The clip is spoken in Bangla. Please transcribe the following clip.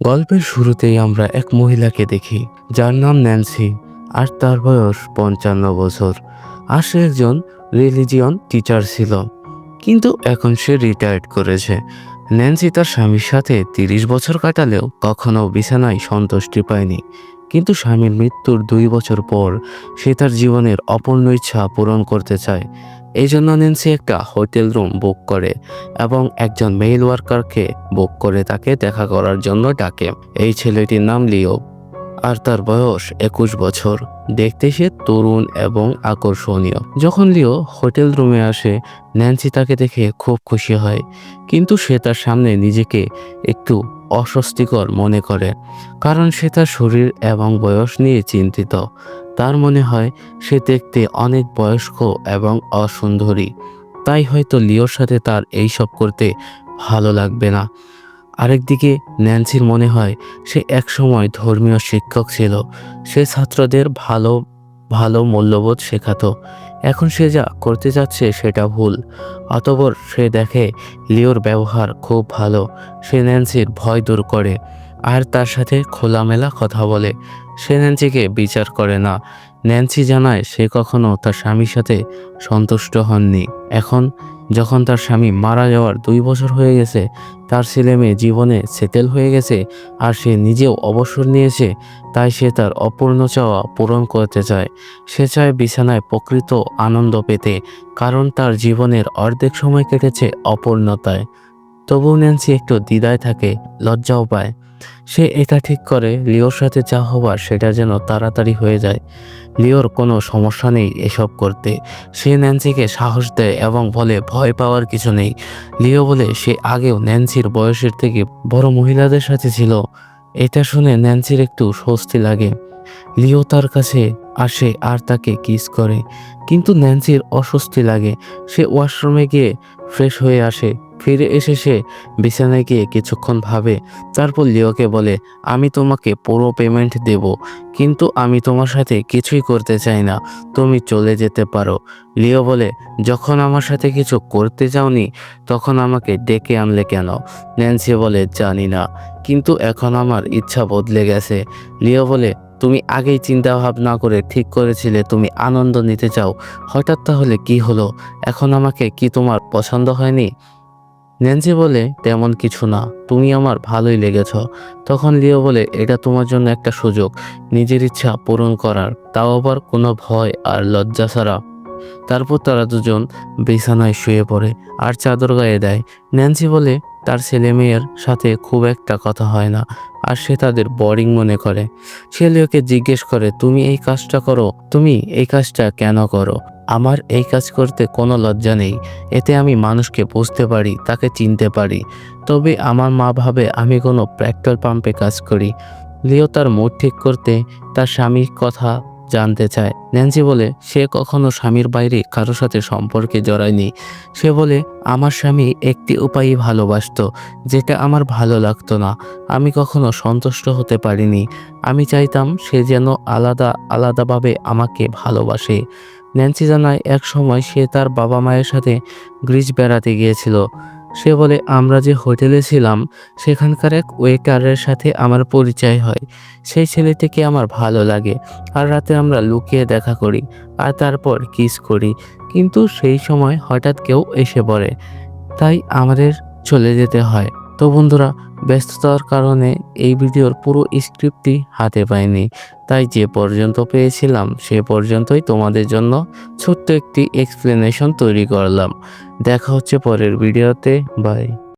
গল্পের শুরুতেই আমরা এক মহিলাকে দেখি, যার নাম ন্যান্সি আর তার বয়স পঞ্চান্ন বছর। আর সে একজন রিলিজিয়ন টিচার ছিল, কিন্তু এখন সে রিটায়ার্ড করেছে। ন্যান্সি তার স্বামীর সাথে তিরিশ বছর কাটালেও কখনো বিছানায় সন্তুষ্টি পায়নি, কিন্তু স্বামীর মৃত্যুর দুই বছর পর সে তার জীবনের অপূর্ণ ইচ্ছা পূরণ করতে চায়। এই জন্য ন্যান্সি একটা হোটেল রুম বুক করে এবং একজন মেইল ওয়ার্কারকে বুক করে তাকে দেখা করার জন্য ডাকে। এই ছেলেটির নাম লিও আর তার বয়স একুশ বছর। দেখতে সে তরুণ এবং আকর্ষণীয়। যখন লিও হোটেল রুমে আসে ন্যান্সি তাকে দেখে খুব খুশি হয়, কিন্তু সে তার সামনে নিজেকে একটু অস্বস্তিকর মনে করে, কারণ সে তার শরীর এবং বয়স নিয়ে চিন্তিত। তার মনে হয় সে দেখতে অনেক বয়স্ক এবং অসুন্দরী। তাই হয়তো লিওর সাথে তার এইসব করতে ভালো লাগবে না। আরেকদিকে ন্যান্সির মনে হয় সে একসময় ধর্মীয় শিক্ষক ছিল। সে ছাত্রদের ভালো ভালো মূল্যবোধ শেখাতো। এখন সে যা করতে যাচ্ছে সেটা ভুল। অতপর সে দেখে লিওর ব্যবহার খুব ভালো। সে ন্যান্সির ভয় দূর করে। আর তার সাথে খোলামেলা কথা বলে। সে ন্যান্সিকে বিচার করে না। ন্যান্সি জানায় সে কখনো তার স্বামীর সাথে সন্তুষ্ট হননি। এখন যখন তার স্বামী মারা যাওয়ার দুই বছর হয়ে গেছে, তার ছেলে মেয়ে জীবনে সেটেল হয়ে গেছে আর সে নিজেও অবসর নিয়েছে, তাই সে তার অপূর্ণ চাওয়া পূরণ করতে চায়। সে চায় বিছানায় প্রকৃত আনন্দ পেতে, কারণ তার জীবনের অর্ধেক সময় কেটেছে অপূর্ণতায়। তবু ন্যান্সি একটু দ্বিধায় থাকে, লজ্জাও পায়। সে এটা ঠিক করে, লিওর সাথে যা হবার সেটা যেন তাড়াতাড়ি হয়ে যায়। লিওর কোনো সমস্যা নেই এসব করতে। সে ন্যান্সিকে সাহস দেয় এবং বলে, ভয় পাওয়ার কিছু নেই। লিও বলে, সে আগেও ন্যান্সির বয়সের থেকে বড় মহিলাদের সাথে ছিল। এটা শুনে ন্যান্সির একটু স্বস্তি লাগে। লিও তার কাছে আসে আর তাকে কিস করে। কিন্তু ন্যান্সির অস্বস্তি লাগে। সে ওয়াশরুমে গিয়ে ফ্রেশ হয়ে আসে। ফিরে এসে সে বিছানায় গিয়ে কিছুক্ষণ ভাবে। তারপর লিওকে বলে, আমি তোমাকে পুরো পেমেন্ট দেব, কিন্তু আমি তোমার সাথে কিছুই করতে চাই না। তুমি চলে যেতে পারো। লিও বলে, যখন আমার সাথে কিছু করতে চাওনি তখন আমাকে ডেকে আনলে কেন? ন্যান্সি বলে, জানি না, কিন্তু এখন আমার ইচ্ছা বদলে গেছে। লিও বলে তুমি আগেই চিন্তা ভাবনা করে ঠিক করেছিলে, তুমি আনন্দ নিতে চাও। হঠাৎ তাহলে কি হলো? এখন আমাকে কি তোমার পছন্দ হয়নি? ন্যান্সি বলে, তেমন কিছু না, তুমি আমার ভালোই লেগেছ। তখন লিও বলে, এটা তোমার জন্য একটা সুযোগ, নিজের ইচ্ছা পূরণ করার। তাও আবার কোনো ভয় আর লজ্জা ছাড়া। তারপর তারা দুজন বিছানায় শুয়ে পড়ে আর চাদর গায়ে দেয়। ন্যান্সি বলে, তার ছেলে মেয়ের সাথে খুব একটা কথা হয় না, আর সে তাদের বোরিং মনে করে। সে জিজ্ঞেস করে, তুমি এই কাজটা করো? তুমি এই কাজটা কেন করো? আমার এই কাজ করতে কোনো লজ্জা নেই। এতে আমি মানুষকে বুঝতে পারি, তাকে চিনতে পারি। তবে আমার মা ভাবে আমি কোনো পেট্রোল পাম্পে কাজ করি। লিও তার মুড ঠিক করতে তার স্বামীর কথা জানতে চায়। ন্যান্সি বলে, সে কখনো স্বামীর বাইরে কারোর সাথে সম্পর্কে জড়ায়নি। সে বলে, আমার স্বামী একটি উপায়ই ভালোবাসত, যেটা আমার ভালো লাগতো না। আমি কখনো সন্তুষ্ট হতে পারিনি। আমি চাইতাম সে যেন আলাদা, আলাদাভাবে আমাকে ভালোবাসে। ন্যান্সি জানায় এক সময় সে তার বাবা মায়ের সাথে গ্রিস বেড়াতে গিয়েছিল। সে বলে, আমরা যে হোটেলে ছিলাম, সেখানকার এক ওয়েটারের সাথে আমার পরিচয় হয়। সেই ছেলেটিকে আমার ভালো লাগে। আর রাতে আমরা লুকিয়ে দেখা করি আর তারপর কিস করি। কিন্তু সেই সময় হঠাৎ কেউ এসে পড়ে। তাই আমাদের চলে যেতে হয়। তো বন্ধুরা, ব্যস্ততার কারণে এই ভিডিওর পুরো স্ক্রিপ্টটি হাতে পাইনি। তাই যে পর্যন্ত পেয়েছিলাম, সে পর্যন্তই তোমাদের জন্য ছোট্ট একটি এক্সপ্লেনেশন তৈরি করলাম। দেখা হচ্ছে পরের ভিডিওতে। বাই